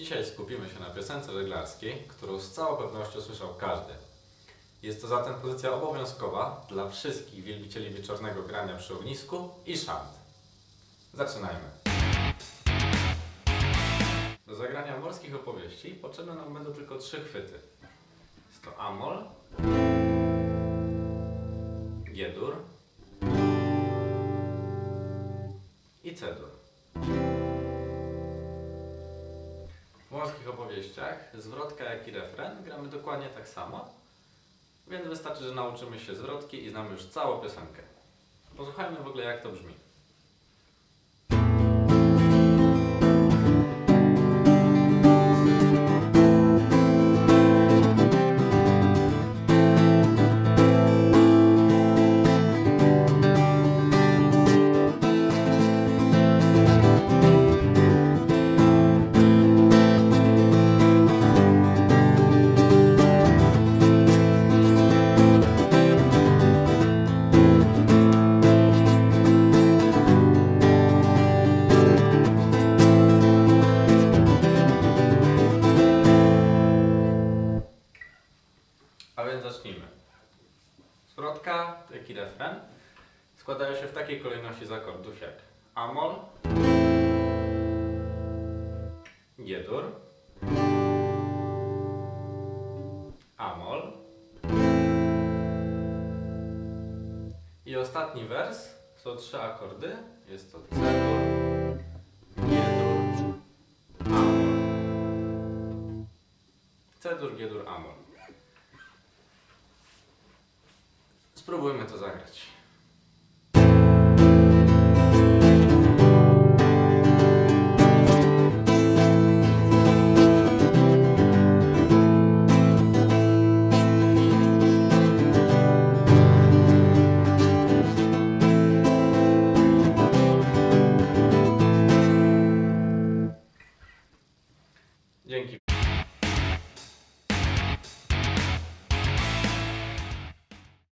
Dzisiaj skupimy się na piosence żeglarskiej, którą z całą pewnością słyszał każdy. Jest to zatem pozycja obowiązkowa dla wszystkich wielbicieli wieczornego grania przy ognisku i szant. Zaczynajmy. Do zagrania morskich opowieści potrzebne nam będą tylko trzy chwyty. Jest to amol, G-dur i C-dur. W morskich opowieściach zwrotka jak i refren gramy dokładnie tak samo, więc wystarczy, że nauczymy się zwrotki i znamy już całą piosenkę. Posłuchajmy w ogóle jak to brzmi. A więc zacznijmy. Zwrotka, jak i refren składają się w takiej kolejności z akordów jak Amol, G-dur, Amol i ostatni wers są trzy akordy. Jest to C-dur. C-dur, G-dur, Amol. Spróbujmy to zagrać.